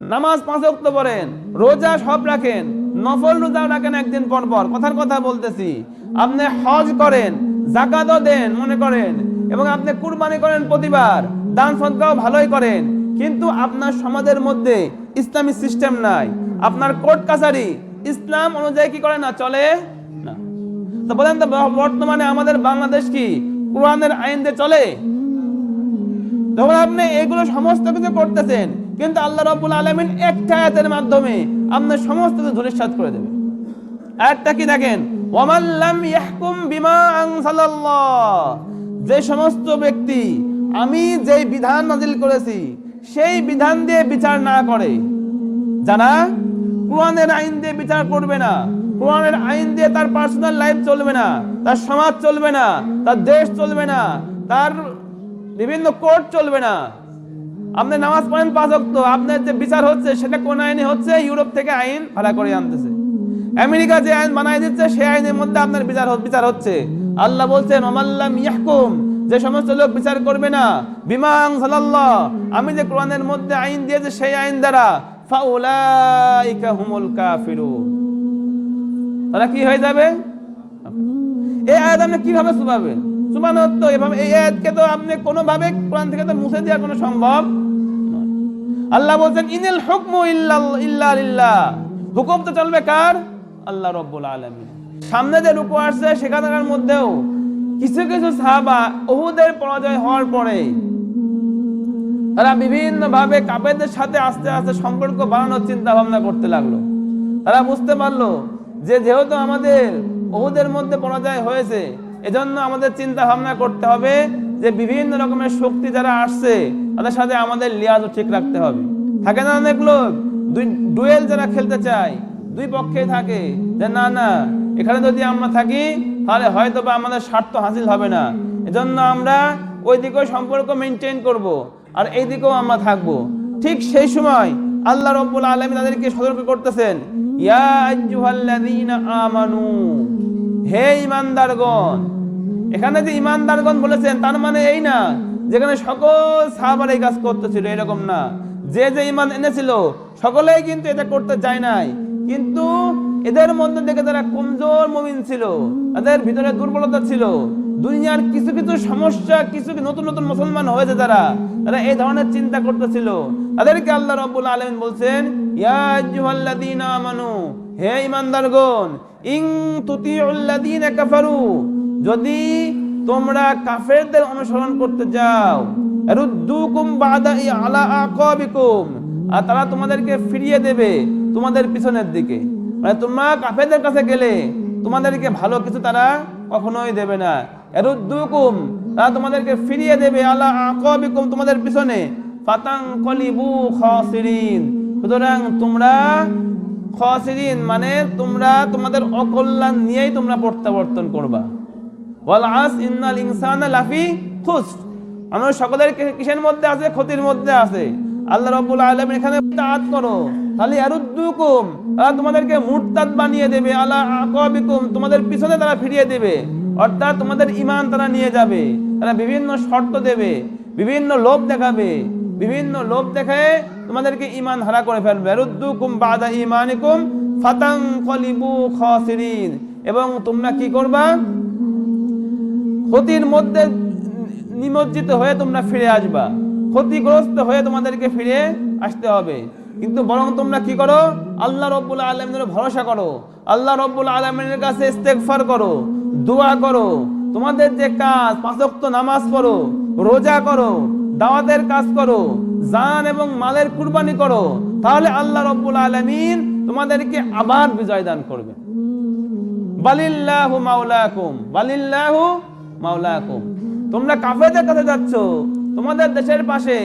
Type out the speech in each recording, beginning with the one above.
নামাজ পাঁচ ওয়াক্ত পড়েন, রোজা সব রাখেন, নফল রোজা রাখেন একদিন পর পর। কথার কথা বলতেছি, আপনি হজ করেন, জাকাতও দেন, মনে করেন, এবং আপনি কুরবানি করেন প্রতিবার, দান সদকাও ভালোই করেন, কিন্তু আপনার সমাজের মধ্যে ইসলামী সিস্টেম নাই, আপনার কোর্ট কাছারি, ইসলাম অনুযায়ী কি করে না চলে? না। তো বলেন তো বর্তমানে আমাদের বাংলাদেশ কি কোরআনের আইন দিয়ে চলে? যখন আপনি এগুলো সমস্ত কিছু করতেছেন কিন্তু আল্লাহ রাব্বুল আলামিন একটা আয়াতের মাধ্যমে আপনার সমস্ত কিছু ধূলিসাৎ করে দেবে আয়াতটা কি দেখেন? যে সমস্ত ব্যক্তি আমি যেই বিধান নাজিল করেছি, সেই বিধান দিয়ে বিচার না করে যারা কোরআনের আইন দিয়ে বিচার করবে না। কোরআনের আইন দিয়ে তার পার্সোনাল লাইফ চলবে না, তার সমাজ চলবে না, তার দেশ চলবে না, তার বিভিন্ন কোর্ট চলবে না। আপনি নামাজ পড়েন পাঁচ অক্ত আপনার যে বিচার হচ্ছে সেটা কোন আইনে হচ্ছে? ইউরোপ থেকে আইন ভাড়া করে আনতেছে। আমেরিকা যে আইন বানাই দিচ্ছে সেই আইনের মধ্যে আপনার বিচার বিচার হচ্ছে। আল্লাহ বলছেন ওমাল্লাম ইয়াহকুম যে সমস্ত লোক বিচার করবে না। বিমাং সাল্লাল্লাহ আমি যে কোরআনের মধ্যে আইন দিয়েছে, সেই আইন দ্বারা ফাউলাইকা হুমুল কাফিরুন। তারা কি হয়ে যাবে? এই আয়াত আপনি কীভাবে শুনাবেন শুনানো এভাবে এই আয়াতকে তো আপনি কোনোভাবে কোরআন থেকে তো মুছে দেওয়া কোনো সম্ভব। আল্লাহ বলছেন, ইনিল হুকমু ইল্লা হুকুম তো চলবে কার? আল্লাহ রব্বুল আলামিন। সামনে যে রুকু আসছে, সেখানকার মধ্যেও কিছু কিছু সাহাবা ওহুদের পরাজয় হওয়ার পরে তারা বিভিন্ন ভাবে কাপেরদের সাথে আস্তে আস্তে সম্পর্ক বাড়ানোর চিন্তা ভাবনা করতে লাগল। তারা বুঝতে পারল যে যেহেতু আমাদের ওহুদের মধ্যে পরাজয় হয়েছে, এজন্য আমাদের চিন্তা ভাবনা করতে হবে যে বিভিন্ন রকমের শক্তি যারা আসছে, তাদের সাথে আমাদের লিয়াজও ঠিক রাখতে হবে। থাকে না অনেক লোক? দুই ডুয়েল যারা খেলতে চায়, দুই পক্ষে থাকে। যে না না, এখানে যদি আমরা থাকি, তাহলে হয়তো বা আমাদের স্বার্থ হাসিল হবে না। এজন্য আমরা ওই দিকেও সম্পর্ক মেনটেন করব, আর এই দিকেও আমরা থাকব। ঠিক সেই সময় আল্লাহ রব্বুল আলমী তাদেরকে সতর্ক করতেছেন, ইয়া আমানু, হে ইমানদারগণ এখানে যে ইমানদারগণ বলেছেন, তার মানে এই না, যেখানে সকল সাহাবার এই কাজ করতেছিল, এরকম না। যে যে ইমান এনেছিল, সকলেই কিন্তু এটা করতে চায় নাই। কিন্তু এদের মধ্যে থেকে যারা কমজোর মমিন ছিল, তাদের ভিতরে দুর্বলতা ছিল। দুনিয়ার কিছু কিছু সমস্যা, কিছু নতুন নতুন মুসলমান হয়েছে যারা, তারা এই ধরনের চিন্তা করতেছিল। তাদেরকে আল্লাহ রাব্বুল আলামিন বলছেন, ইয়া আমানু, হে ইন তুতিউল্লাযীনা কাফারু যদি তোমরা কাফেরদের অনুসরণ করতে যাও রুদ্দুকুম বাদা ই আলা আকাবিকুম, আর তারা তোমাদেরকে ফিরিয়ে দেবে তোমাদের পিছনের দিকে। মানে তোমরা কাফেরদের কাছে গেলে তোমাদেরকে ভালো কিছু তারা কখনোই দেবে না। রুদ্দুকুম তারা তোমাদেরকে ফিরিয়ে দেবে আলা আকাবিকুম তোমাদের পিছনে। ফাতাং কলিবু খাসিরিন, সুতরাং তোমরা খাসিরিন মানে তোমরা তোমাদের অকল্যাণ নিয়েই তোমরা প্রত্যাবর্তন করবা। মানুষ সকলের কিসের মধ্যে আছে? ক্ষতির মধ্যে আছে। আল্লাহ রাব্বুল আলামিন এখানে করো। তাহলে তোমাদেরকে মুরতাদ বানিয়ে দেবে। আলা আকাবিকুম তোমাদের পিছনে তারা ফিরিয়ে দেবে। অর্থাৎ তোমাদের ঈমান তারা নিয়ে যাবে। তারা বিভিন্ন শর্ত দেবে, বিভিন্ন লোভ দেখাবে। বিভিন্ন লোভ দেখায় তোমাদেরকে ঈমান হারা করে ফেলবে। ইয়ারুদ্দুকুম বাদা ঈমানিকুম ফাতাং কলিবু খাসিরিন। এবং তোমরা কি করবা? ক্ষতির মধ্যে নিমজ্জিত হয়ে তোমরা ফিরে আসবা। ক্ষতিগ্রস্ত হয়ে তোমাদেরকে ফিরে আসতে হবে। কিন্তু বরং তোমরা কি করো? আল্লাহ রব্বুল আলমিনের ভরসা করো। আল্লাহ রব্বুল আলমিনের কাছে ইস্তেগফার করো। দোয়া করো। তোমাদের যে কাজ পাঁচক্ত নামাজ পড়ো, রোজা করো, দাওয়াতের কাজ করো, জান এবং মালের কুরবানি করো, তাহলে আল্লাহ রব্বুল আলমিন তোমাদেরকে আবার বিজয় দান করবে বালিল্লাহু মাওলাকুম। বালিল্লাহু মাওলাকুম তোমরা কাফেরদের কাছে যাচ্ছ, তোমাদের দেশের পাশে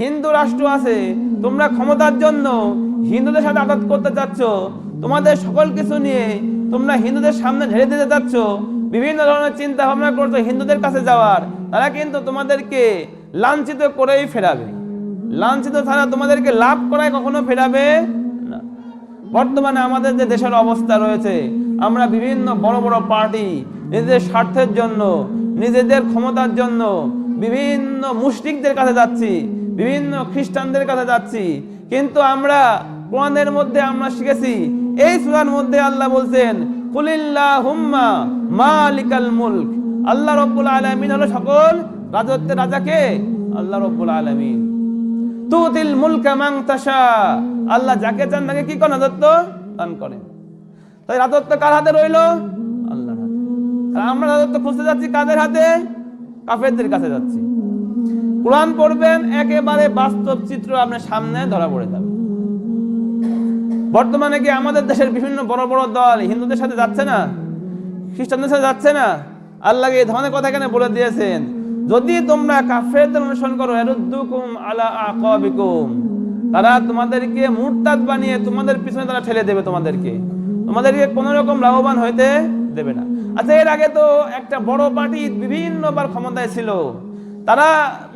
হিন্দু রাষ্ট্র আছে, তোমরা ক্ষমতার জন্য হিন্দুদের সাথে আঘাত করতে যাচ্ছ তোমাদের সকল কিছু নিয়ে তোমরা হিন্দুদের সামনে ঢেলে দিতে যাচ্ছ বিভিন্ন ধরনের চিন্তা ভাবনা করছ হিন্দুদের কাছে যাওয়ার, তারা কিন্তু তোমাদেরকে লাঞ্ছিত করেই ফেরাবে। লাঞ্ছিত ছাড়া তোমাদেরকে লাভ করায় কখনো ফেরাবে না। বর্তমানে আমাদের যে দেশের অবস্থা রয়েছে, আমরা বিভিন্ন বড় বড় পার্টি নিজেদের স্বার্থের জন্য, নিজেদের ক্ষমতার জন্য বিভিন্ন মুশরিকদের কাছে যাচ্ছি, বিভিন্ন খ্রিস্টানদের কাছে যাচ্ছি। কিন্তু আমরা কোরআনের মধ্যে আমরা শিখেছি, এই সূরার মধ্যে আল্লাহ বলছেন, কুলিল্লাহুম্মা মালিকাল মুলক। আল্লাহ রব্বুল আলামিন হলো সকল রাজত্বের রাজাকে আল্লাহ রব্বুল আলামিন। তুতিল মুলকা মান তাশা। আল্লাহ যাকে চান তাকে কি করেন? রাজত্ব দান করেন। তাই রাজত্ব কার হাতে রইল? আর আমরা রাজত্ব খুঁজতে যাচ্ছি কাদের হাতে? কাফেরদের কাছে যাচ্ছি। কোরআন পড়বেন, একেবারে বাস্তব চিত্র আপনার সামনে ধরা পড়ে যাবে। বর্তমানে কি আমাদের দেশের বিভিন্ন বড় বড় দল হিন্দুদের সাথে যাচ্ছে না? খ্রিস্টানদের সাথে যাচ্ছে না? আল্লাহ এই ধরনের কথা কেন বলে দিয়েছেন? যদি তোমরা কাফেরদের অনুসরণ করো, এরুদ্দুকুম আলা আকাবিকুম। তারা তোমাদেরকে মুরতাদ বানিয়ে তোমাদের পিছনে তারা ঠেলে দেবে তোমাদেরকে। তোমাদেরকে কোনো রকম লাভবান হইতে দেবে না। আচ্ছা এর আগে তো একটা বড় পার্টি বিভিন্নবার ক্ষমতায় ছিল। তারা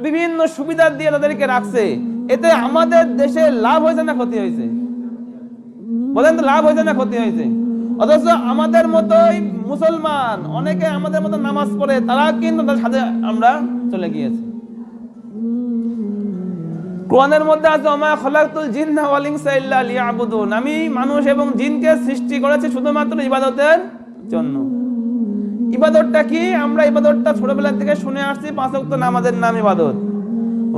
বিভিন্ন সুবিধা দিয়ে তাদেরকে রাখছে। এতে আমাদের দেশে লাভ হয়েছে না ক্ষতি হয়েছে? বলেন তো, লাভ হয়েছে না ক্ষতি হয়েছে? অথচ আমাদের মতোই মুসলমান, অনেকে আমাদের মতো নামাজ পড়ে, তারা কিন্তু তাদের সাথে আমরা চলে গিয়েছি। কোরআনের মধ্যে আছে, ওমা খলাকতুল জিন্না ওয়াল ইনসা ইল্লা লিয়াবুদুন। আমি মানুষ এবং জিনকে সৃষ্টি করেছি শুধুমাত্র ইবাদতের জন্য। ইবাদতটা কি? আমরা ইবাদতটা ছোটবেলা থেকে শুনে আসছি, পাঁচ ওয়াক্ত নামাজের নাম ইবাদত।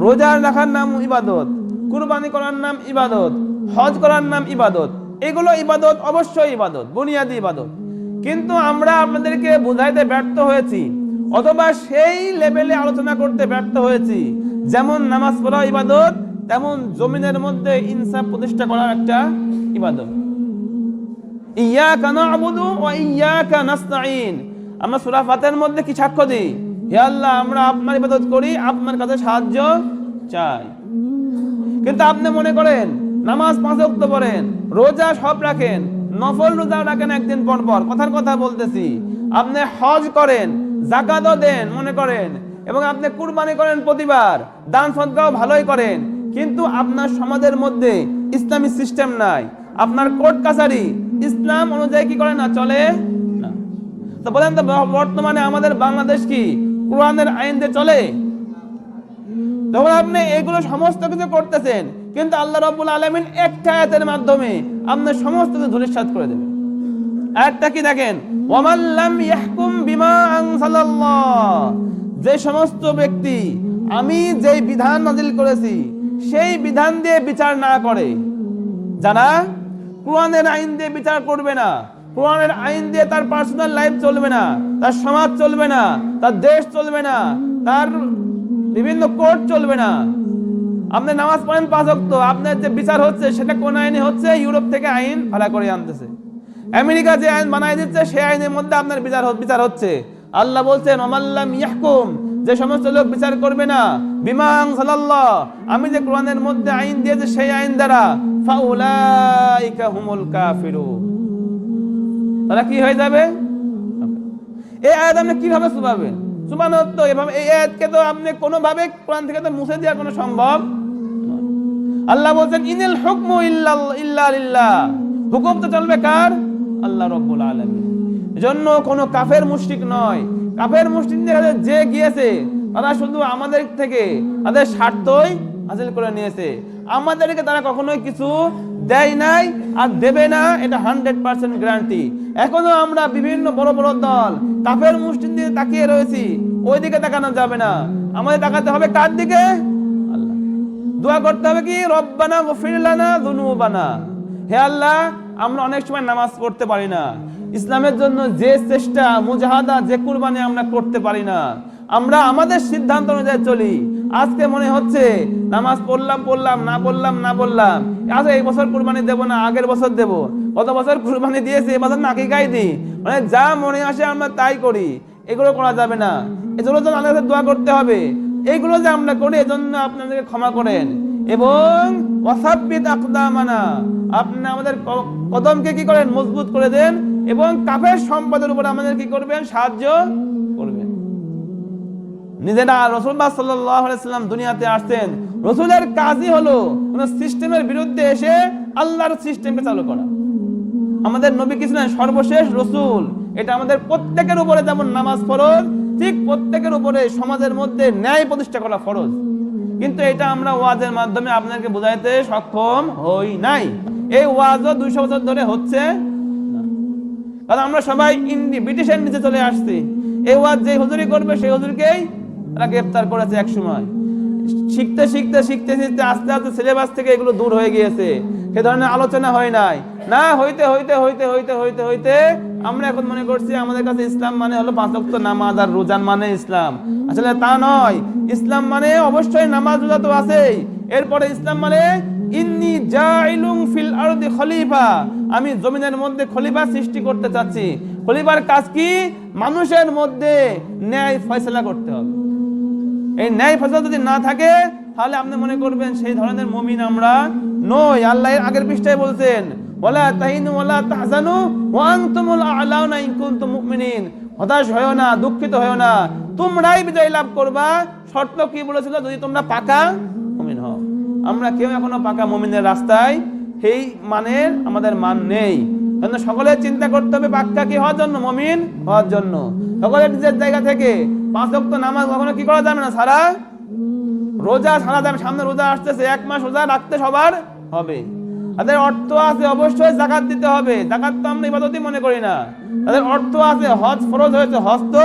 রোজা রাখার নাম ইবাদত, কুরবানি করার নাম ইবাদত, হজ করার নাম ইবাদত। এগুলো ইবাদত অবশ্যই ইবাদত, বুনিয়াদি ইবাদত। কিন্তু আমরা আপনাদেরকে বুঝাইতে ব্যর্থ হয়েছি, অথবা সেই লেভেলে আলোচনা করতে ব্যর্থ হয়েছি। যেমন নামাজ পড়া ইবাদত, তেমন জমিনের মধ্যে ইনসাফ প্রতিষ্ঠা করার একটা ইবাদত। ইয়াকা না'বুদু ওয়া ইয়াকা নাস্তাঈন। আমরা সূরা ফাতিহার মধ্যে কি সাক্ষ্য দিই? হে আল্লাহ, আমরা আপনার ইবাদত করি, আপনার কাছে সাহায্য চাই। কিন্তু আপনি মনে করেন, নামাজ পাঁচ ওয়াক্ত পড়েন, রোজা সব রাখেন, নফল রোজা রাখেন একদিন পর পর, কথার কথা বলতেছি। আপনি হজ করেন, জাকাতও দেন, মনে করেন, এবং আপনি কুরবানি করেন প্রতিবার, দান সদকাও ভালোই করেন, কিন্তু আপনার সমাজের মধ্যে ইসলামী সিস্টেম নাই। আপনার কোর্ট কাছারি, ইসলাম অনুযায়ী কি করে না চলে? বলেন তো বর্তমানে আমাদের বাংলাদেশ কি কোরআনের আইন দিয়ে চলে আপনি এগুলো সমস্ত কিছু করতেছেন, কিন্তু আল্লাহ আলামিন একটা আয়াতের মাধ্যমে আপনার সমস্ত কিছু করে দেবে আয়াতটা কি দেখেন? ইয়াহকুম বিমা আনসালাল্লাহ। যে সমস্ত ব্যক্তি আমি যেই বিধান নাজিল করেছি, সেই বিধান দিয়ে বিচার না করে, যারা কোরআনের আইন দিয়ে বিচার করবে না কোরআনের আইন দিয়ে তার পার্সোনাল লাইফ চলবে না, তার সমাজ চলবে না, তার দেশ চলবে না, তার বিভিন্ন কোর্ট চলবে না। আপনি নামাজ পড়েন পাঁচ অক্ত আপনার যে বিচার হচ্ছে, সেটা কোন আইনে হচ্ছে? ইউরোপ থেকে আইন ভাড়া করে আনতেছে। আমেরিকা যে আইন বানাই দিচ্ছে, সেই আইনের মধ্যে আপনার বিচার বিচার হচ্ছে। আল্লাহ বলছেন ইয়াহকুম যে সমস্ত লোক বিচার করবে না। বিমাং সাল্লাল্লাহ আমি যে কোরআনের মধ্যে আইন দিয়েছে, সেই আইন দ্বারা, ফাউলাইকা হুমুল কাফিরুন। তারা কি হয়ে যাবে? এই আয়াত আপনি কীভাবে শুনানো তো এভাবে এই আয়াতকে তো আপনি কোনোভাবে কোরআন থেকে তো মুছে দেওয়া কোনো সম্ভব আল্লাহ বলছেন, ইনিল হুকমু ইল্লা লিল্লাহ। হুকুম তো চলবে কার? আল্লাহ রব্বুল আলামিন। এজন্য কোনো কাফের মুশরিক নয়। কাফের মুশরিকদের কাছে যে গিয়েছে, তারা শুধু আমাদের থেকে তাদের স্বার্থই হাসিল করে নিয়েছে। আমাদেরকে তারা কখনোই কিছু দেয় নাই আর দেবে না, এটা হান্ড্রেড পার্সেন্ট গ্যারান্টি এখনও আমরা বিভিন্ন বড় বড় দল, কাফের মুসলিম দিকে তাকিয়ে রয়েছি ওই দিকে তাকানো যাবে না। আমাদের তাকাতে হবে কার দিকে? দোয়া করতে হবে কি? রব্বানা গফির লানা যুনুবানা হে আল্লাহ, আমরা অনেক সময় নামাজ পড়তে পারি না। ইসলামের জন্য যে চেষ্টা, মুজাহাদা, যে কুরবানি আমরা করতে পারি না। আমরা আমাদের সিদ্ধান্ত অনুযায়ী চলি। আজকে মনে হচ্ছে নামাজ পড়লাম পড়লাম, না পড়লাম, না বললাম আচ্ছা এই বছর কুরবানি দেব না, আগের বছর দেব? গত বছর কুরবানি দিয়েছি এবছর নাকি গাই দিই মানে যা মনে আসে আমরা তাই করি। এগুলো করা যাবে না। এগুলো তো আল্লাহর কাছে দোয়া করতে হবে। এইগুলো যে আমরা করি, এজন্য আপনাদেরকে ক্ষমা করেন। এবং ওয়াসাব্বিত আকদামানা, আপনি আমাদের কদমকে কি করেন? মজবুত করে দেন। এবং কাফের সম্পদের উপর আমাদের কি করবেন? সাহায্য নিজেরা রসুল্লাহ সাল্লাম দুনিয়াতে আসতেন। রসুলের কাজই হলো কোন সিস্টেমের বিরুদ্ধে এসে আল্লাহর সিস্টেমকে চালু করা। আমাদের নবী কি ছিলেন? সর্বশেষ রসুল। এটা আমাদের প্রত্যেকের উপরে যেমন নামাজ ফরজ, ঠিক প্রত্যেকের উপরে সমাজের মধ্যে ন্যায় প্রতিষ্ঠা করা ফরজ। কিন্তু এটা আমরা ওয়াজের মাধ্যমে আপনাকে বোঝাইতে সক্ষম হই নাই। এই ওয়াজও দুইশো বছর ধরে হচ্ছে। কারণ আমরা সবাই ইন্ডি ব্রিটিশের নিচে চলে আসছি। এই ওয়াজ যে হুজুরি করবে সেই হুজুরকেই তারা গ্রেফতার করেছে এক সময়। শিখতে শিখতে শিখতে শিখতে আস্তে আস্তে সিলেবাস থেকে এগুলো দূর হয়ে গিয়েছে। সে ধরনের আলোচনা হয় নাই। না, হইতে হইতে হইতে হইতে হইতে হইতে আমরা এখন মনে করছি আমাদের কাছে ইসলাম মানে হলো পাঁচ ওয়াক্ত নামাজ আর রোজান মানে ইসলাম। আসলে তা নয়। ইসলাম মানে অবশ্যই নামাজ, রোজা তো আছেই। এরপরে ইসলাম মানে আমি জমিনের মধ্যে খলিফা সৃষ্টি করতে চাচ্ছি। খলিফার কাজ কি? মানুষের মধ্যে ন্যায় ফয়সালা করতে হবে। এই ন্যায় ফসল যদি না থাকে, তাহলে আপনি মনে করবেন সেই ধরনের মমিন আমরা নই। আল্লাহ আগের পৃষ্ঠায় বলছেন, ওয়ালা তাহিনু ওয়ালা তাহজানু ওয়া আনতুমুল আ'লাউনা ইন কুনতুম মুমিনিন। হতাশ হয়ো না, দুঃখিত হয়ো না। তোমরাই বিজয় লাভ করবা। শর্ত কি বলেছিল? যদি তোমরা পাকা মুমিন হও। আমরা কেউ এখনও পাকা মুমিনের রাস্তায়, সেই মানের আমাদের মান নেই। জন্য সকলের চিন্তা করতে হবে পাক্কা কি হওয়ার জন্য? মমিন হওয়ার জন্য। সকলের নিজের জায়গা থেকে পাঁচ ওয়াক্ত নামাজ কখনো কি করা যাবে না, সারা? রোজা সারা যাবে, সামনে রোজা আসতেছে, এক মাস রোজা রাখতে সবার হবে। তাদের অর্থ আছে, অবশ্যই জাকাত দিতে হবে। জাকাত তো আমরা ইবাদতই মনে করি না। তাদের অর্থ আছে, হজ ফরজ হয়েছে, হজ তো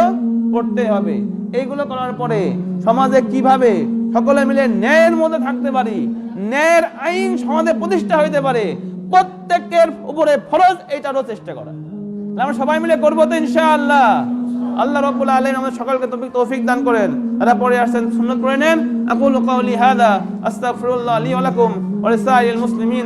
করতে হবে। এইগুলো করার পরে সমাজে কীভাবে সকলে মিলে ন্যায়ের মধ্যে থাকতে পারি? ন্যায়ের আইন সমাজে প্রতিষ্ঠা হইতে পারে? প্রত্যেকের উপরে ফরজ এইটারও চেষ্টা করা আমরা সবাই মিলে করব তো ইনশাআল্লাহ। আল্লাহ রব্বুল আলামিন আমাদের সকলকে তৌফিক তৌফিক দান করেন। তারা পরে আসছেন সুন্নত করে নেন। আকুলু কাউলি হাদা, আস্তাগফিরুল্লাহ লি ওয়া লাকুম ওয়া মুসলিমিন